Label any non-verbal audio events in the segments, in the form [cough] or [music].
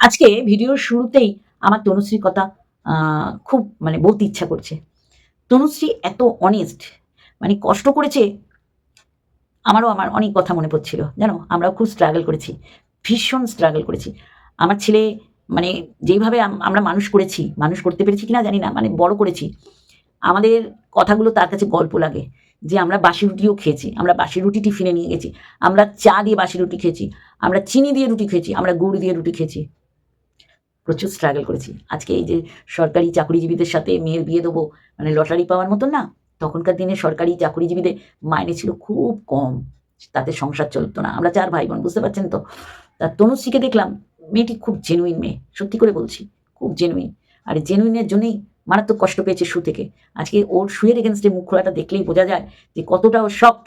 আজকে ভিডিওর শুরুতেই আমার তনুশ্রীর কথা খুব মানে বলতে ইচ্ছা করছে। তনুশ্রী এত অনেস্ট মানে কষ্ট করেছে, আমারও আমার অনেক কথা মনে পড়ছিল। জানো, আমরাও খুব স্ট্রাগল করেছি, ভীষণ স্ট্রাগল করেছি। আমার ছেলে মানে যেইভাবে আমরা মানুষ করেছি, মানুষ করতে পেরেছি কিনা জানি না মানে বড় করেছি, আমাদের কথাগুলো তার কাছে গল্প লাগে, যে আমরা বাসি রুটিও খেয়েছি, আমরা বাসি রুটি টিফিনে নিয়ে গেছি, আমরা চা দিয়ে বাসি রুটি খেয়েছি, আমরা চিনি দিয়ে রুটি খেয়েছি, আমরা গুড় দিয়ে রুটি খেয়েছি। প্রচুর স্ট্রাগল করেছি। আজকে এই যে সরকারি চাকরিজীবীদের সাথে মেয়ের বিয়ে দেবো মানে লটারি পাওয়ার মতন না, তখনকার দিনে সরকারি চাকরিজীবীদের মাইনে ছিল খুব কম। তাতে সংসার চলতো না। আমরা চার ভাই বোন বুঝতে পারছেন তো? তা তনুশ্রীকে দেখলাম, মেয়েটি খুব জেনুইন মেয়ে, সত্যি করে বলছি, খুব জেনুইন আর জেনুইনের জন্যই মারাত্মক কষ্ট পেয়েছে শু থেকে। আজকে ওর শুয়ের এগেনস্টে মুখ খোলাটা দেখলেই বোঝা যায় যে কতটা ও শক্ট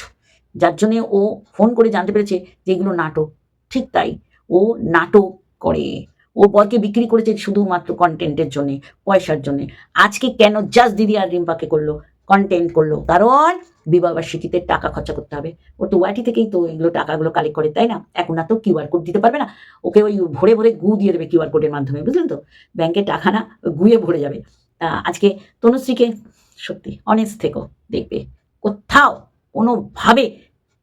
যার জন্যে ও ফোন করে জানতে পেরেছে যে এগুলো নাটক। ঠিক তাই, ও নাটক করে। ও বরকে বিক্রি করেছে শুধুমাত্র কন্টেন্টের জন্যে, পয়সার জন্যে। আজকে কেন জাস্ট দিদি আর রিম্পাকে করল কন্টেন্ট করল? কারণ বিবাহবার্ষিকীতে টাকা খরচা করতে হবে। ও তো ওয়াইটি থেকেই তো এগুলো টাকাগুলো কালেক্ট করে, তাই না? এখন আর তো কিউআর কোড দিতে পারবে না। ওকে ওই ভরে ভরে গু দিয়ে দেবে কিউআর কোডের মাধ্যমে, বুঝলেন তো? ব্যাংকে টাকা না, গুয়ে ভরে যাবে। আজকে তনুশ্রীকে সত্যি অনেস্ট থেকো, দেখবে। কোথাও কোনোভাবে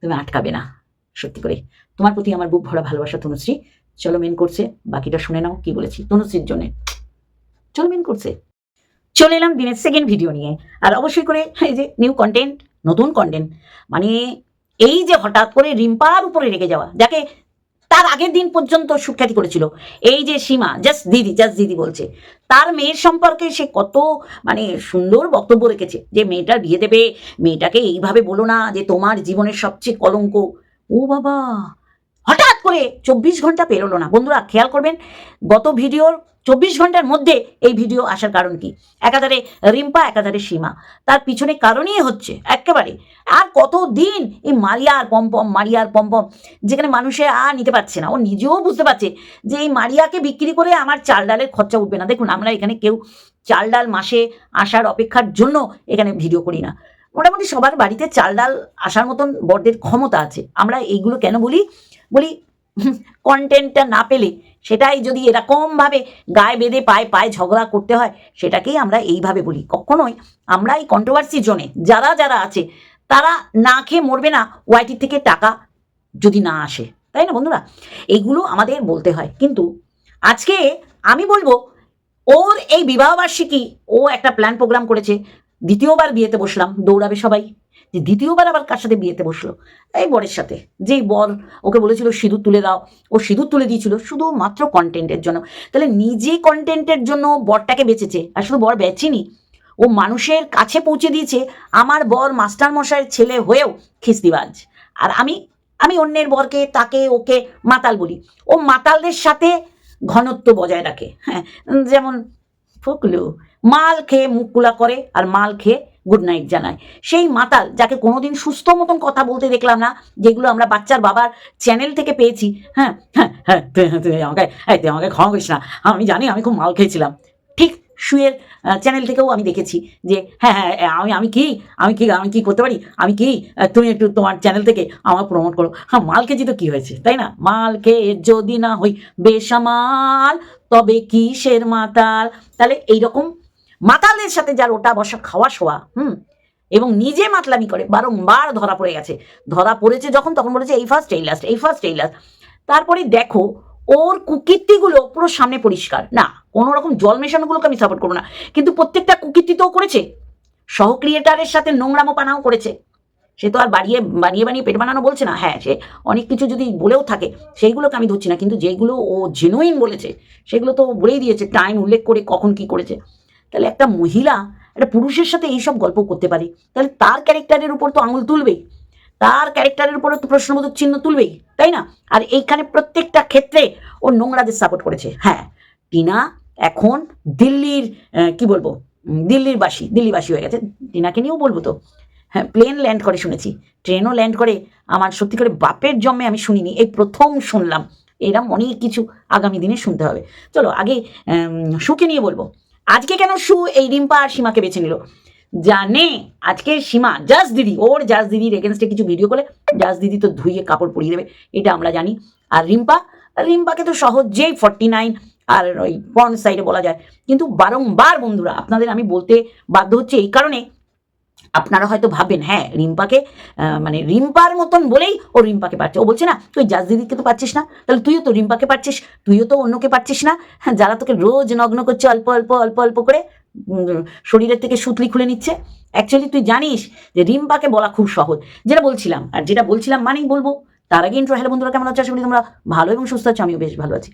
তুমি আটকাবে না, সত্যি করে। তোমার প্রতি আমার বুক ভরা ভালোবাসা তনুশ্রী। চলো মেন করছে বাকিটা শুনে নাও কি বলেছি। তনুশ্রীর জন্য। চলো মেন করছে চলে এলাম দিনের সেকেন্ড ভিডিও নিয়ে। আর অবশ্যই করে এই যে নিউ কন্টেন্ট নতুন কন্টেন্ট মানে এই যে হঠাৎ করে রিম্পার উপরে রেগে যাওয়া, যাকে তার আগের দিন পর্যন্ত সুখ্যাতি করেছিল, এই যে সীমা জাস্ট দিদি জাস্ট দিদি বলছে, তার মেয়ের সম্পর্কে সে কত মানে সুন্দর বক্তব্য রেখেছে, যে মেয়েটার বিয়ে দেবে, মেয়েটাকে এইভাবে বলো না যে তোমার জীবনের সবচেয়ে কলঙ্ক। ও বাবা! হঠাৎ করে চব্বিশ ঘণ্টা পেরোলো না। বন্ধুরা, খেয়াল করবেন, গত ভিডিওর চব্বিশ ঘণ্টার মধ্যে এই ভিডিও আসার কারণ কি? একাধারে রিম্পা, একাধারে সীমা। তার পিছনে কারণই হচ্ছে একেবারে আর কত দিন এই মারিয়ার পম্পম মারিয়ার পম্পম, যেখানে মানুষে আর নিতে পারছে না। ও নিজেও বুঝতে পারছে যে এই মারিয়াকে বিক্রি করে আমার চাল ডালের খরচা উঠবে না। দেখুন, আমরা এখানে কেউ চাল ডাল মাসে আসার অপেক্ষার জন্য এখানে ভিডিও করি না। মোটামুটি সবার বাড়িতে চাল ডাল আসার মতন বড়দের ক্ষমতা আছে। আমরা এইগুলো কেন বলি? বলি কন্টেন্টটা না পেলে সেটাই যদি এরকমভাবে গায়ে বেঁধে পায়ে পায়ে ঝগড়া করতে হয়, সেটাকেই আমরা এইভাবে বলি। কখনোই আমরা এই কন্ট্রোভার্সি জোনে যারা যারা আছে, তারা না খেয়ে মরবে না ওয়াইটি থেকে টাকা যদি না আসে। তাই না বন্ধুরা? এইগুলো আমাদের বলতে হয়। কিন্তু আজকে আমি বলব, ওর এই বিবাহবার্ষিকী ও একটা প্ল্যান প্রোগ্রাম করেছে। দ্বিতীয়বার বিয়েতে বসলাম, দৌড়াবে সবাই। যে দ্বিতীয়বার আবার কার সাথে বিয়েতে বসল? এই বরের সাথে। যেই বর ওকে বলেছিল, সিঁদুর তুলে দাও। ও সিঁদুর তুলে দিয়েছিল শুধুমাত্র কন্টেন্টের জন্য। তাহলে নিজে কন্টেন্টের জন্য বরটাকে বেঁচেছে। আর শুধু বর বেচেনি, ও মানুষের কাছে পৌঁছে দিয়েছে আমার বর মাস্টার মশাইয়ের ছেলে হয়েও খিস্তিবাজ। আর আমি আমি অন্যের বরকে, তাকে, ওকে মাতাল বলি। ও মাতালদের সাথে ঘনত্ব বজায় রাখে। হ্যাঁ যেমন ফুকলু মাল খেয়ে মুখ কুলা করে আর মাল খেয়ে গুড নাইট জানায়। সেই মাতাল যাকে কোনোদিন সুস্থ মতন কথা বলতে দেখলাম না, যেগুলো আমরা বাচ্চার বাবার চ্যানেল থেকে পেয়েছি হ্যাঁ হ্যাঁ হ্যাঁ তুই আমাকে, এই, তুই আমাকে ক্ষমা করিস না। আমি জানি আমি খুব মাল খেয়েছিলাম। ঠিক শুয়ের চ্যানেল থেকেও আমি দেখেছি যে হ্যাঁ হ্যাঁ আমি আমি কি আমি কি আমি কি করতে পারি? আমি কি তুমি একটু তোমার চ্যানেল থেকে আমার প্রমোট করো। হ্যাঁ মাল খেয়েছি তো কি হয়েছে? তাই না? মাল খেয়ে যদি না হই বেসামাল তবে কিসের মাতাল? তাহলে এইরকম মাতালের সাথে যার ওটা বসা, খাওয়া, শোয়া, হুম? এবং নিজে মাতলামি করে, বারংবার ধরা পড়ে গেছে। ধরা পড়েছে যখন, তখন বলেছে, এই ফার্স্ট এই লাস্ট এই ফার্স্ট এই লাস্ট তারপরে দেখো, ওর কুকীর্তিগুলো পুরো সামনে পরিষ্কার। না কোনো রকম জল মেশানোগুলোকে আমি সাপোর্ট করব না। কিন্তু প্রত্যেকটা কুকীর্তি তো করেছে। সহ ক্রিয়েটারের সাথে নোংরামো পানাও করেছে। সে তো আর বাড়িয়ে বানিয়ে বানিয়ে পেট বানানো বলছে না। হ্যাঁ সে অনেক কিছু যদি বলেও থাকে, সেইগুলোকে আমি ধরছি না। কিন্তু যেগুলো ও জেনুইন বলেছে, সেগুলো তো বলেই দিয়েছে টাইম উল্লেখ করে কখন কি করেছে। তাহলে একটা মহিলা, একটা পুরুষের সাথে এইসব গল্প করতে পারে। তাহলে তার ক্যারেক্টারের উপর তো আঙুল তুলবেই তার ক্যারেক্টারের উপরে তো প্রশ্নবোধক চিহ্ন তুলবেই, তাই না? আর এইখানে প্রত্যেকটা ক্ষেত্রে ও নোংরাদের সাপোর্ট করেছে। হ্যাঁ টিনা এখন দিল্লির কি বলব? দিল্লির বাসী দিল্লিবাসী হয়ে গেছে। টিনাকে নিয়েও বলব তো। হ্যাঁ প্লেন ল্যান্ড করে শুনেছি। ট্রেনও ল্যান্ড করে। আমার সত্যি করে বাপের জন্মে আমি শুনিনি। এই প্রথম শুনলাম। এরম অনেক কিছু আগামী দিনে শুনতে হবে। চলো, আগে সুকে নিয়ে বলব। আজকে কেন সু এই রিম্পা আর সীমাকে বেছে নিল? জানে, আজকে সীমা জাস দিদি, ওর জাস দিদির এগেনস্টে কিছু ভিডিও করে জাস দিদি তো ধুইয়ে কাপড় পরিয়ে দেবে। এটা আমরা জানি। আর রিম্পা, রিম্পাকে তো সহজেই ফর্টি নাইন আর ওই পর্ন সাইডে বলা যায়। কিন্তু বারংবার বন্ধুরা, আপনাদের আমি বলতে বাধ্য হচ্ছে এই কারণে আপনারা হয়তো ভাবেন হ্যাঁ রিম্পাকে মানে রিম্পার মতন বলেই ও রিম্পাকে পাচ্ছে ও বলছে, না, তুই জাজ দিদিকে তো পাচ্ছিস না। তাহলে তুইও তো রিম্পাকে পাচ্ছিস তুইও তো অন্যকে পাচ্ছিস না। হ্যাঁ যারা তোকে রোজ নগ্ন করছে অল্প অল্প অল্প অল্প করে শরীরের থেকে সুতলি খুলে নিচ্ছে। অ্যাকচুয়ালি তুই জানিস যে রিম্পাকে বলা খুব সহজ। যেটা বলছিলাম, আর যেটা বলছিলাম মানেই বলব, তার আগে ইন্ট্রো হ্যালো বন্ধুরা, কেমন আছো? তোমরা ভালো এবং সুস্থ আছো, আমিও বেশ ভালো আছি।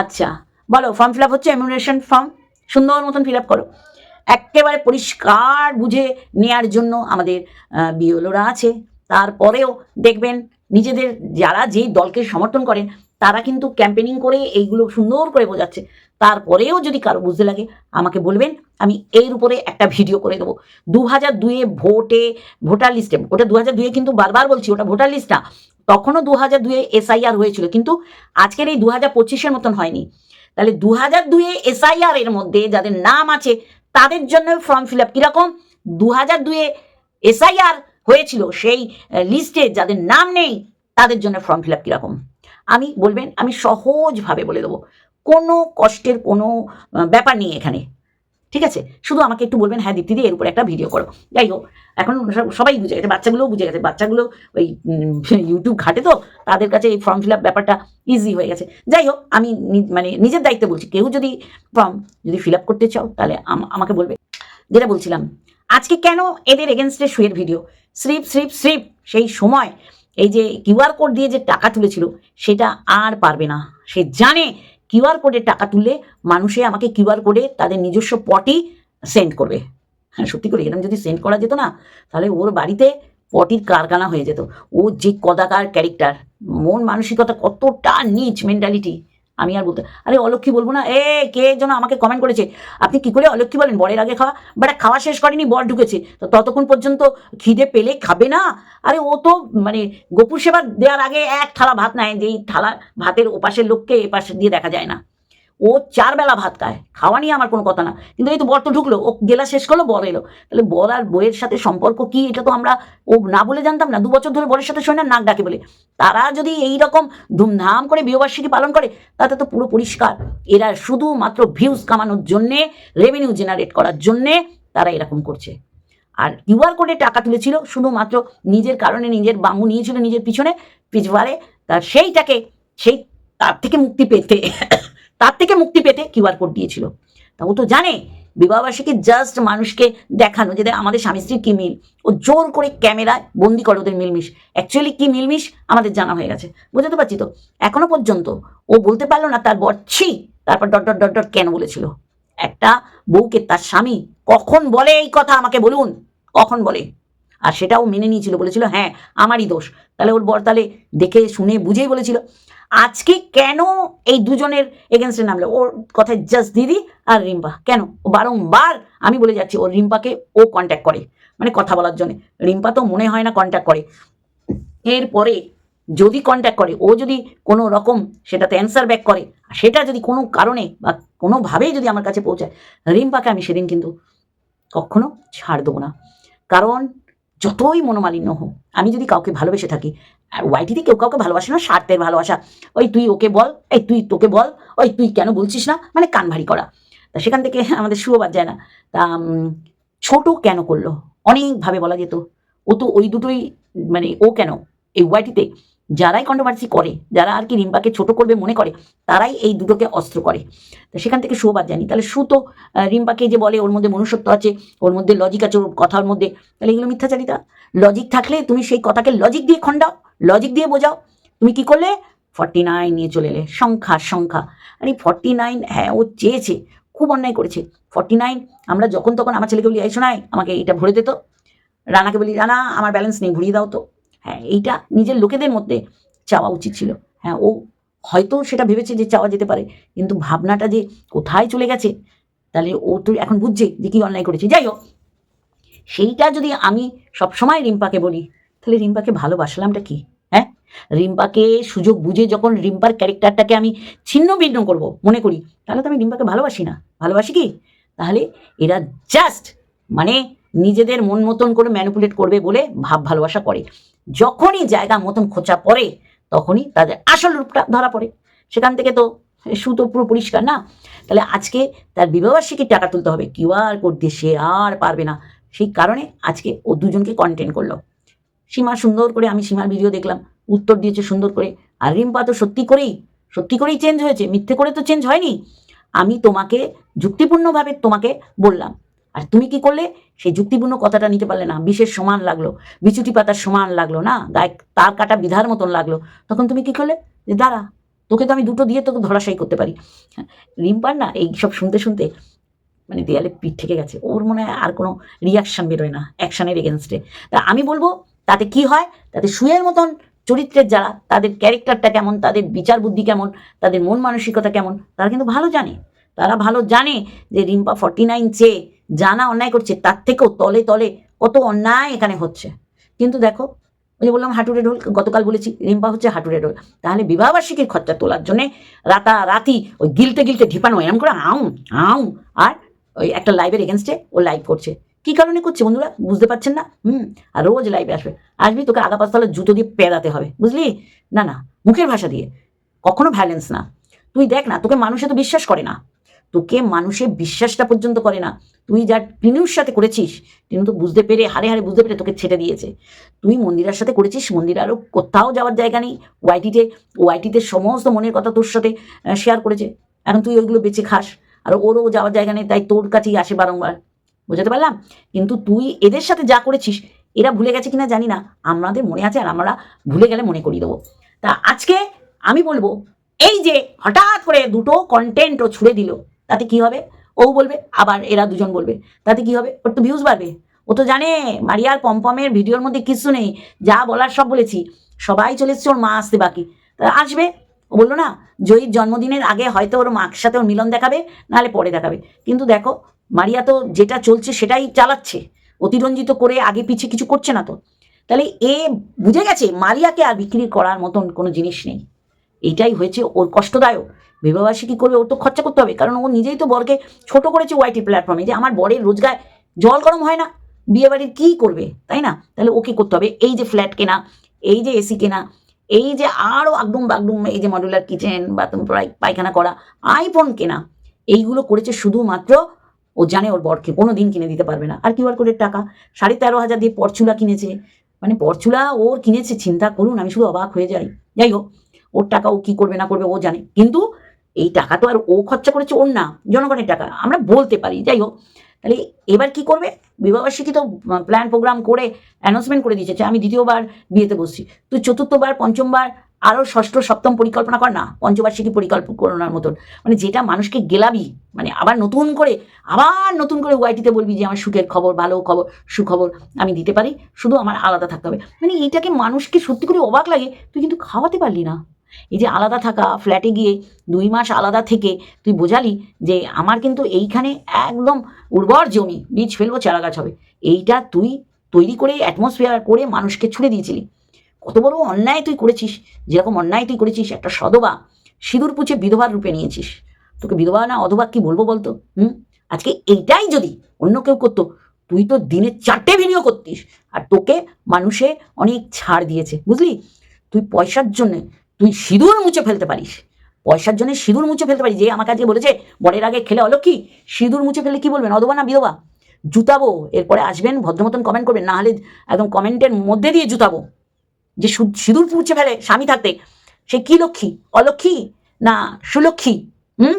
আচ্ছা বলো ফর্ম ফিল আপ হচ্ছে এমিউনেশন ফর্ম সুন্দর মতন ফিল আপ করো। একেবারে পরিষ্কার বুঝে নেয়ার জন্য আমাদের বিওলোরা আছে। তারপরেও দেখবেন নিজেদের যারা যেই দলকে সমর্থন করেন, তারা কিন্তু ক্যাম্পেনিং করে এইগুলো সুন্দর করে বোঝাচ্ছে। তারপরেও যদি কারও বুঝতে লাগে, আমাকে বলবেন, আমি এর উপরে একটা ভিডিও করে দেবো। দু হাজার দুয়ে ভোটে, ভোটার লিস্টে, ওটা দু হাজার দুয়ে কিন্তু বারবার বলছি, ওটা ভোটার লিস্ট না, তখনও দু হাজার দুয়ে এসআইআর হয়েছিল। কিন্তু আজকের এই দু হাজার পঁচিশের মতন হয়নি। তাহলে দু হাজার দুয়ে এসআইআর এর মধ্যে যাদের নাম আছে তাদের জন্য ফর্ম ফিল আপ কীরকম? দু হাজার দুয়ে এসআইআর হয়েছিল, সেই লিস্টে যাদের নাম নেই, তাদের জন্য ফর্ম ফিল আপ কীরকম? আমি বলবেন, আমি সহজভাবে বলে দেবো। কোনো কষ্টের কোনো ব্যাপার নেই এখানে। ঠিক আছে? শুধু আমাকে একটু বলবেন হ্যাঁ দীপ্তিদি, এর উপরে একটা ভিডিও করো। যাই হোক, এখন সবাই বুঝে গেছে, বাচ্চাগুলোও বুঝে গেছে। বাচ্চাগুলো ওই ইউটিউব ঘাটে তো, তাদের কাছে এই ফর্ম ফিল আপ ব্যাপারটা ইজি হয়ে গেছে। যাই হোক, আমি মানে নিজের দায়িত্বে বলছি, কেউ যদি ফর্ম যদি ফিল আপ করতে চাও, তাহলে আম- আমাকে বলবে। যেটা বলছিলাম, আজকে কেন এদের এগেনস্টে শুয়ের ভিডিও স্রিপ স্রিপ স্রিপ সেই সময় এই যে কিউআর কোড দিয়ে যে টাকা তুলেছিল, সেটা আর পারবে না। সে জানে কিউআর কোডে টাকা তুললে মানুষে আমাকে কিউআর কোডে তাদের নিজস্ব পটি সেন্ড করবে। হ্যাঁ সত্যি করে এরকম যদি সেন্ড করা যেত না, তাহলে ওর বাড়িতে পটির কারখানা হয়ে যেত। ও যে কদাকার ক্যারেক্টার মন মানসিকতা কতটা নিচ মেন্টালিটি আমি আর বলতে, আরে অলক্ষী বলব না। এ, কে যেন আমাকে কমেন্ট করেছে। আপনি কি করে অলক্ষী বলেন? বরের আগে খাওয়া? বাট খাওয়া শেষ করেনি, বর ঢুকেছে। তো ততক্ষণ পর্যন্ত খিদে পেলে খাবে না। আরে ও তো মানে গোপুর সেবা দেওয়ার আগে এক থালা ভাত নেয়, যেই থালা ভাতের ওপাশের লোককে এপাশে দিয়ে দেখা যায় না। ও চার বেলা ভাত খায়। খাওয়া নিয়ে আমার কোনো কথা না। কিন্তু এই তো বর তো ঢুকলো, ও গেলা শেষ করল, বর এলো। তাহলে বর আর বইয়ের সাথে সম্পর্ক কি এটা তো আমরা ও না বলে জানতাম না। দু বছর ধরে বরের সাথে শোনে নাক ডাকে বলে। তারা যদি এই রকম ধুমধাম করে বিবাহবার্ষিকী পালন করে, তাতে তো পুরো পরিষ্কার। এরা শুধুমাত্র ভিউজ কামানোর জন্যে রেভিনিউ জেনারেট করার জন্যে তারা এরকম করছে। আর কিউআর কোডে টাকা তুলেছিল, শুধুমাত্র নিজের কারণে নিজের বাম্বু নিয়েছিল নিজের পিছনে পিছবারে তার সেইটাকে, সেই তার থেকে মুক্তি পেতে তার থেকে মুক্তি পেতে কিউআর কোড দিয়েছিল। তা ও তো জানে বিবাহবার্ষিকী জাস্ট মানুষকে দেখানো যে আমাদের স্বামী স্ত্রীর কি মিল। ও জোর করে ক্যামেরায় বন্দি করে ওদের মিলমিশ। অ্যাকচুয়ালি কি মিলমিশ? আমাদের জানা হয়ে গেছে। বুঝতে পারছি তো? এখনও পর্যন্ত ও বলতে পারল না তার বর, ছি! তারপর ডট ডট ডট ডট কেন বলেছিল? একটা বউকে তার স্বামী কখন বলে এই কথা আমাকে বলুন? কখন বলে? আর সেটাও মেনে নিয়েছিল, বলেছিল হ্যাঁ আমারই দোষ। তাহলে ওর বর তাহলে দেখে, শুনে, বুঝেই বলেছিল। আজকে কেন এই দুজনের এগেনস্টে নামলো? ওর কথায় জাস্ট দিদি আর রিম্পা। কেন? ও বারংবার আমি বলে যাচ্ছি, ও রিম্পাকে ও কন্ট্যাক্ট করে মানে কথা বলার জন্য। রিম্পা তো মনে হয় না কন্ট্যাক্ট করে। এরপরে যদি কন্ট্যাক্ট করে, ও যদি কোনো রকম সেটাতে অ্যান্সার ব্যাক করে সেটা যদি কোনো কারণে বা কোনোভাবেই যদি আমার কাছে পৌঁছায়, রিম্পাকে আমি সেদিন কিন্তু কখনো ছাড় দেবো না। কারণ যতই মনোমালিন্য হোক, আমি যদি কাউকে ভালোবেসে থাকি, আর ওয়াইটিতে কেউ কাউকে ভালোবাসে না, স্বার্থের ভালোবাসা। ওই তুই ওকে বল, এই তুই তোকে বল, ওই তুই কেন বলছিস না? মানে কান ভারী করা। তা সেখান থেকে আমাদের শুভ বাদ যায় না। তা ছোট কেন করল? অনেকভাবে বলা যেত। ও তো ওই দুটোই মানে ও কেন? এই ওয়াইটিতে যারাই কন্ট্রোভার্সি করে, যারা আর কি রিম্পাকে ছোট করবে মনে করে, তারাই এই দুটোকে অস্ত্র করে। তা সেখান থেকে শো বাদ জানি তাহলে শু তো রিম্পাকে যে বলে, ওর মধ্যে মনুষ্যত্ব আছে, ওর মধ্যে লজিক আছে, ওর কথার মধ্যে, তাহলে এগুলো মিথ্যাচারিতা? লজিক থাকলে তুমি সেই কথাকে লজিক দিয়ে খণ্ডাও লজিক দিয়ে বোঝাও। তুমি কি করলে? ফর্টি নাইন নিয়ে চলে এলে। সংখ্যা সংখ্যা। আরে ফর্টি নাইন হ্যাঁ ও চেয়েছে, খুব অন্যায় করেছে। ফর্টি নাইন আমরা যখন তখন আমার ছেলেকে বলি, এই শোনাই আমাকে এটা ভরে দিত রানাকে বলি, রানা, আমার ব্যালেন্স নেই, ভরিয়ে দাও তো। হ্যাঁ এইটা নিজের লোকেদের মধ্যে চাওয়া উচিত ছিল। হ্যাঁ ও হয়তো সেটা ভেবেছে যে চাওয়া যেতে পারে, কিন্তু ভাবনাটা যে কোথায় চলে গেছে, তাহলে ও তো এখন বুঝছে যে কি অন্যায় করেছে। যাই হোক, সেইটা যদি আমি সবসময় রিম্পাকে বলি, তাহলে রিম্পাকে ভালোবাসলামটা কি? হ্যাঁ রিম্পাকে সুযোগ বুঝে যখন রিম্পার ক্যারেক্টারটাকে আমি ছিন্ন ভিন্ন করব মনে করি, তাহলে তো আমি রিম্পাকে ভালোবাসি না। ভালোবাসি কি? তাহলে এরা জাস্ট মানে নিজেদের মন মতন করে ম্যানিপুলেট করবে বলে ভাব ভালোবাসা করে। যখনই জায়গা মতন খোঁচা পড়ে, তখনই তাদের আসল রূপটা ধরা পড়ে। সেখান থেকে তো সু তো পুরো পরিষ্কার না? তাহলে আজকে তার বিবাহবার্ষিকীর টাকা তুলতে হবে। কিউআর কোড দিয়ে সে আর পারবে না। সেই কারণে আজকে ও দুজনকে কন্টেন্ট করল। সীমা সুন্দর করে, আমি সীমার ভিডিও দেখলাম। উত্তর দিয়েছে সুন্দর করে। আর রিম্পা তো সত্যি করেই সত্যি করেই চেঞ্জ হয়েছে। মিথ্যে করে তো চেঞ্জ হয়নি। আমি তোমাকে যুক্তিপূর্ণভাবে তোমাকে বললাম। আর তুমি কি করলে? সেই যুক্তিপূর্ণ কথাটা নিতে পারলে না। বিশেষ সমান লাগল বিচুটি পাতার সমান লাগল না গায়ে তার কাটা বিধার মতন লাগল। তখন তুমি কি করলে? যে দাঁড়া তোকে তো আমি দুটো দিয়ে তোকে ধরাশায়ী করতে পারি। হ্যাঁ, রিম্পার না এই সব শুনতে শুনতে মানে দেয়ালে পিঠ থেকে গেছে। ওর মনে হয় আর কোনো রিয়াকশন বেরোয় না অ্যাকশানের এগেনস্টে তা আমি বলব তাতে কি হয়? তাতে সুয়ের মতন চরিত্রের যারা তাদের ক্যারেক্টারটা কেমন? তাদের বিচার বুদ্ধি কেমন? তাদের মন মানসিকতা কেমন? তারা কিন্তু ভালো জানে। তারা ভালো জানে যে রিম্পা ফর্টি নাইন চেয়ে জানা অন্যায় করছে, তার থেকেও তলে তলে কত অন্যায় এখানে হচ্ছে। কিন্তু দেখো, ওই যে বললাম হাঁটুরে ঢোল গতকাল বলেছি রিম্পা হচ্ছে হাঁটুরে ঢোল তাহলে বিবাহবার্ষিকীর খরচা তোলার জন্যে রাতা রাতি ওই গিলতে গিলতে ঢিপানো, এরম করে আউ আউ, আর ওই একটা লাইভের এগেনস্টে ও লাইভ করছে। কি কারণে করছে বন্ধুরা? বুঝতে পারছেন না? হুম, আর রোজ লাইভে আসবে। আসবি তোকে আগা পাঁচতলা জুতো দিয়ে পেদাতে হবে, বুঝলি? না না, মুখের ভাষা দিয়ে। কখনো ভ্যালেন্স না। তুই দেখ না, তোকে মানুষে তো বিশ্বাস করে না। তোকে মানুষে বিশ্বাসটা পর্যন্ত করে না। তুই যা টিনুর সাথে করেছিস, টিনু তো বুঝতে পেরে, হারে হারে বুঝতে পেরে তোকে ছেড়ে দিয়েছে। তুই মন্দিরার সাথে করেছিস মন্দির আরও কোথাও যাওয়ার জায়গা নেই। ওয়াইটিতে ওয়াইটিতে সমস্ত মনের কথা তোর সাথে শেয়ার করেছে। এখন তুই ওইগুলো বেঁচে খাস। আর ওরও যাওয়ার জায়গা নেই, তাই তোর কাছেই আসে বারংবার। বুঝাতে পারলাম? কিন্তু তুই এদের সাথে যা করেছিস, এরা ভুলে গেছে কিনা জানি না। আমাদের মনে আছে আর আমরা ভুলে গেলে মনে করিয়ে দেবো। তা আজকে আমি বলব, এই যে হঠাৎ করে দুটো কন্টেন্ট ও ছুড়ে দিল। তাতে কি হবে? ও বলবে, আবার এরা দুজন বলবে। তাতে কি হবে? ওর তো ভিউজ বাড়বে। ও তো জানে মারিয়ার পম্পমের ভিডিওর মধ্যে কিছু নেই। যা বলার সব বলেছি। সবাই চলে এসছে ওর মা আসতে বাকি। তা আসবে। ও বলল, না, জয়ীর জন্মদিনের আগে হয়তো ওর মার সাথে ওর মিলন দেখাবে, নাহলে পরে দেখাবে। কিন্তু দেখো, মারিয়া তো যেটা চলছে সেটাই চালাচ্ছে। অতিরঞ্জিত করে আগে পিছে কিছু করছে না তো। তাহলে এ বুঝে গেছে মারিয়াকে আর বিক্রি করার মতন কোনো জিনিস নেই। এইটাই হয়েছে ওর কষ্টদায়ক। বিবাহবাসী কী করবে? ওর তো খরচা করতে হবে। কারণ ও নিজেই তো বরকে ছোট করেছে ওয়াইটি প্ল্যাটফর্মে যে আমার বরের রোজগার জল গরম হয় না। বিয়ে বাড়ির কী করবে? তাই না? তাহলে ওকে করতে হবে? এই যে ফ্ল্যাট কেনা, এই যে এসি কেনা, এই যে আরও আগডুম বাগডুম এই যে মডুলার কিচেন বাথরুম পায়খানা করা আইফোন কেনা, এইগুলো করেছে শুধুমাত্র ও জানে ওর বরকে। কোনো দিন কিনে দিতে পারবে না। আর কিউআর কোডের টাকা? সাড়ে তেরো হাজার দিয়ে পরচুলা কিনেছে। মানে পরচুলা ওর কিনেছে, চিন্তা করুন, আমি শুধু অবাক হয়ে যাই। যাই হোক, ওর টাকা ও কি করবে না করবে ও জানে। কিন্তু এই টাকা তো আর ও খরচা করেছে ওর না জনগণের টাকা, আমরা বলতে পারি, যাই হোক। তাহলে এবার কি করবে? বিবাহবার্ষিকী তো প্ল্যান প্রোগ্রাম করে অ্যানাউন্সমেন্ট করে দিয়েছে আমি দ্বিতীয়বার বিয়েতে বসছি। তুই চতুর্থবার, পঞ্চমবার আরও ষষ্ঠ, সপ্তম পরিকল্পনা কর। না, পঞ্চবার্ষিকী পরিকল্পনার মতন। মানে যেটা মানুষকে গেলাবি মানে আবার নতুন করে, আবার নতুন করে ওয়াইটিতে বলবি যে আমার সুখের খবর, ভালো খবর, সুখবর আমি দিতে পারি। শুধু আমার আলাদা থাকতে হবে। মানে এইটাকে মানুষকে সত্যি করে অবাক লাগে, তুই কিন্তু খাওয়াতে পারলি না। এই যে আলাদা থাকা ফ্ল্যাটে গিয়ে দুই মাস আলাদা থেকে তুই বোঝালি যে আমার কিন্তু এইখানে একদম উর্বর জমি, বীজ ফেলব চারা গাছ হবে। এইটা তুই তৈরি করে অ্যাটমসফিয়ার করে মানুষকে ছুড়ে দিয়েছিলি। কত বড় অন্যায় তুই করেছিস, যেরকম অন্যায় তুই করেছিস একটা সদবা সিঁদুর পুছে বিধবার রূপে নিয়েছিস। তোকে বিধবা না অধবা কি বলব বলতো? হুম? আজকে এইটাই যদি অন্য কেউ করতো, তুই তো দিনে চারটে ভিডিও করতিস। আর তোকে মানুষে অনেক ছাড় দিয়েছে। বুঝলি? তুই পয়সার জন্যে তুই সিঁদুর মুছে ফেলতে পারিস। পয়সার জন্য সিঁদুর মুছে ফেলতে পারিস। যে আমাকে আজকে বলেছে, বরের আগে খেলে হলো কি সিঁদুর মুছে ফেলে কি বলবেন অধবা না বিধবা? জুতাবো, এরপরে আসবেন, ভদ্রমতন কমেন্ট করবেন, না হলে একদম কমেন্টের মধ্যে দিয়ে জুতাবো। যে সিঁদুর মুছে ফেলে স্বামী থাকতে, সে কি লক্ষ্মী? অলক্ষ্মী না সুলক্ষ্মী হুম?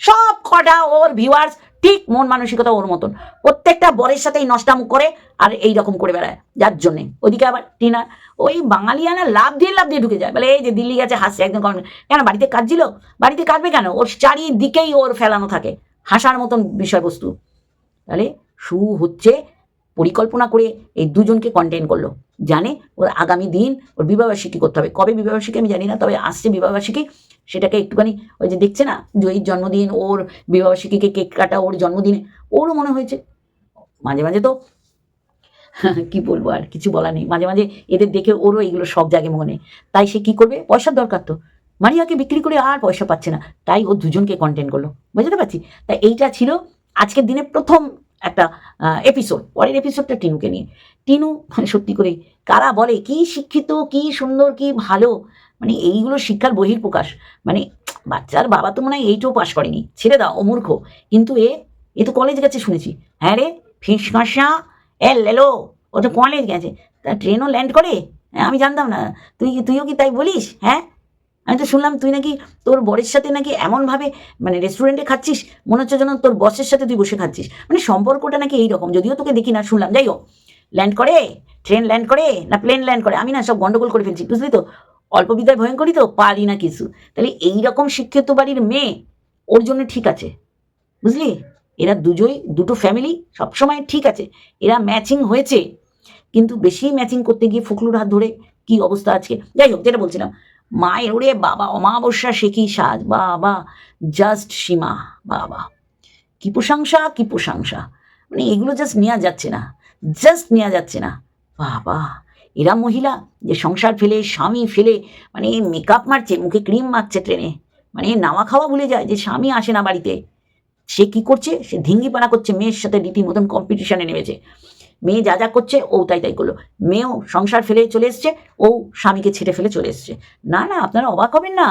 সব কটা ওর ভিউয়ার্স ঠিক মন মানসিকতা ওর মতন। প্রত্যেকটা বরের সাথেই নষ্টামুখ করে আর এই রকম করে বেড়ায়, যার জন্যে। ওদিকে আবার টিনা, ওই বাঙালিয়ানা লাভ দিয়ে লাভ দিয়ে ঢুকে যায়। বলে, এই যে দিল্লি গেছে, হাসছে, একদম কমেন্ট কেন, বাড়িতে কাঁদছিল? বাড়িতে কাঁদবে কেন? ওর চারিদিকেই ওর ফেলানো থাকে, হাসার মতন বিষয়বস্তু। তাহলে সু হচ্ছে পরিকল্পনা করে এই দুজনকে কন্টেন করল। জানে ওর আগামী দিন ওর বিবাহবার্ষিকী করতে হবে। কবে বিবাহবার্ষিকী আমি জানি না, তবে আসছে বিবাহবার্ষিকী। সেটাকে একটুখানি ওই যে দেখছে না? জয়ীর জন্মদিন ওর বিবাহবার্ষিকীকে কেক কাটা ওর জন্মদিনে, ওরও মনে হয়েছে। মাঝে মাঝে তো [laughs] কি বলব আর কিছু বলার নেই। মাঝে মাঝে এদের দেখে ওরও এইগুলো সব জাগে মনে। তাই সে কি করবে? পয়সার দরকার তো। মারিয়াকে বিক্রি করে আর পয়সা পাচ্ছে না। তাই ও দুজনকে কন্টেন্ট করল। বুঝতে পারছি? তাই এইটা ছিল আজকের দিনে প্রথম একটা এপিসোড পরের এপিসোডটা টিনুকে নিয়ে। টিনু, [laughs] সত্যি করে কারা বলে? কি শিক্ষিত, কি সুন্দর, কি ভালো? মানে এইগুলো শিক্ষার বহির প্রকাশ মানে বাচ্চার বাবা তো মনে হয় এইটাও পাশ করেনি। ছেড়ে দাও ও মূর্খ। কিন্তু এ এ তো কলেজ গেছে শুনেছি। হ্যাঁ রে ফিস কাঁসা এ লেলো ও তো কলেজ গেছে। তা ট্রেনও ল্যান্ড করে? হ্যাঁ, আমি জানতাম না। তুই তুইও কি তাই বলিস? হ্যাঁ? আমি তো শুনলাম তুই নাকি তোর বরের সাথে নাকি এমনভাবে মানে রেস্টুরেন্টে খাচ্ছিস? মনে হচ্ছে যেন তোর বসের সাথে তুই বসে খাচ্ছিস। মানে সম্পর্কটা নাকি এইরকম। যদিও তোকে দেখি না শুনলাম। যাই হোক। ল্যান্ড করে? ট্রেন ল্যান্ড করে? না প্লেন ল্যান্ড করে? আমি না সব গন্ডগোল করে ফেলছি বুঝলি তো? অল্প বিদ্যায় ভয়ঙ্করই তো, পারি না কিছু। তাহলে এইরকম শিক্ষিত বাড়ির মেয়ে ওর জন্য ঠিক আছে, বুঝলি? এরা দুজোই, দুটো ফ্যামিলি সবসময় ঠিক আছে। এরা ম্যাচিং হয়েছে, কিন্তু বেশি ম্যাচিং করতে গিয়ে ফুকলুর হাত ধরে কি অবস্থা আজকে? যাই হোক, যেটা বলছিলাম, মায়ের ওরে বাবা, অমাবস্যা সে কি সাজ? বাবা জাস্ট সীমা, বাবা। কি প্রশংসা কি প্রশংসা। মানে এগুলো জাস্ট নেওয়া যাচ্ছে না জাস্ট নেওয়া যাচ্ছে না। বাবা। এরা মহিলা, যে সংসার ফেলে, স্বামী ফেলে মানে মেকআপ মারছে, মুখে ক্রিম মাখছে ট্রেনে মানে নাওয়া খাওয়া ভুলে যায় যে স্বামী আসে না বাড়িতে। সে কি করছে? সে ধিঙ্গিপানা করছে, মেয়ের সাথে রীতিমতন কম্পিটিশনে নেমেছে। মেয়ে যা যা করছে, ও তাই তাই করল। মেয়েও সংসার ফেলে চলে এসছে, ও স্বামীকে ছেড়ে ফেলে চলে এসছে। না না, আপনারা অবাক হবেন না।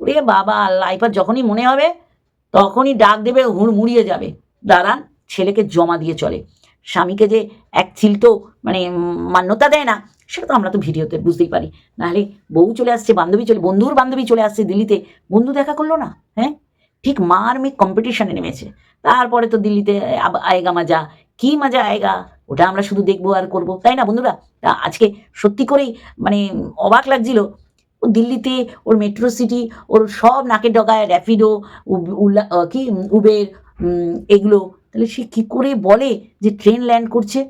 ওরে বাবা এবার যখনই মনে হবে, তখনই ডাক দেবে, হুড়মুড়িয়ে যাবে। দাঁড়ান, ছেলেকে জমা দিয়ে চলে। স্বামীকে যে এক তো মানে মান্যতা দেয় না, সেটা তো আমরা তো ভিডিওতে বুঝতেই পারি। নাহলে বউ চলে আসছে, বান্ধবী চলে, বন্ধুর বান্ধবী চলে আসছে দিল্লিতে, বন্ধু দেখা করল না হ্যাঁ? ঠিক মার মেয়ে কম্পিটিশনে নেমেছে। তারপরে তো দিল্লিতে আয়েগা মজা, কি মজা আয়েগা, ওটা আমরা শুধু দেখব আর করব। তাই না বন্ধুরা? আজকে সত্যি করেই মানে অবাক লাগছিল। ও দিল্লিতে ওর মেট্রো সিটি ওর সব নাকের ডগায় র্যাপিডো উব- উলা- কি, উবের এগুলো তাহলে সে কী করে বলে যে ট্রেন ল্যান্ড করছে?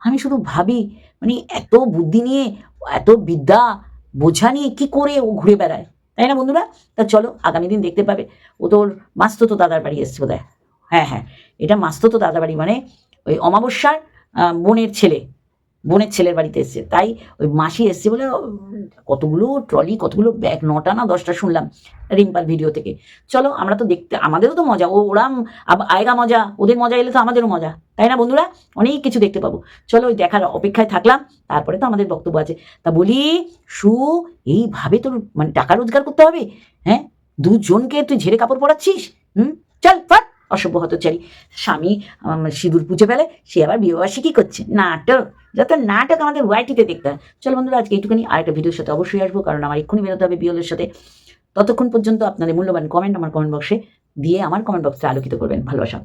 আমি শুধু ভাবি মানে এত বুদ্ধি নিয়ে, এত বিদ্যা বোঝা নিয়ে কী করে ও ঘুরে বেড়ায়? তাই না বন্ধুরা? তা চলো আগামী দিন দেখতে পাবে। ও তোর মাস্তত দাদার বাড়ি এসছে বোধ হ্যাঁ হ্যাঁ। এটা মাস্তত দাদার বাড়ি মানে ওই অমাবস্যার বোনের ছেলে। বোনের ছেলের বাড়িতে এসছে। তাই ওই মাসি এসছে বলে কতগুলো ট্রলি কতগুলো ব্যাগ নটা না দশটা শুনলাম রিম্পার ভিডিও থেকে। চলো, আমরা তো দেখতে, আমাদেরও তো মজা, ও ওরা আয়গা মজা, ওদের মজা এলে তো আমাদেরও মজা, তাই না বন্ধুরা? অনেক কিছু দেখতে পাবো। চলো, ওই দেখার অপেক্ষায় থাকলাম, তারপরে তো আমাদের বক্তব্য আছে। তা বলি, সু, এইভাবে তোর মানে টাকা রোজগার করতে হবে? হ্যাঁ? দুজনকে তুই ঝেড়ে কাপড় পরাচ্ছিস? হুম? চল ফাট অসভ্য হতচারী স্বামী সিঁদুর পুজো ফেলে, সে আবার বিবাহবাসী কি করছে। নাটক। যত নাটক আমাদের ওয়াইটিতে দেখতে হয়। চলো বন্ধুরা, আজকে এইটুকুনি। আর একটা ভিডিওর সাথে অবশ্যই আসব, কারণ আমার এক্ষুনি বেরোতে হবে বিয়লের সাথে। ততক্ষণ পর্যন্ত আপনাদের মূল্যবান কমেন্ট আমার কমেন্ট বক্সে দিয়ে আমার কমেন্ট বক্সে আলোকিত করবেন। ভালোবাসা।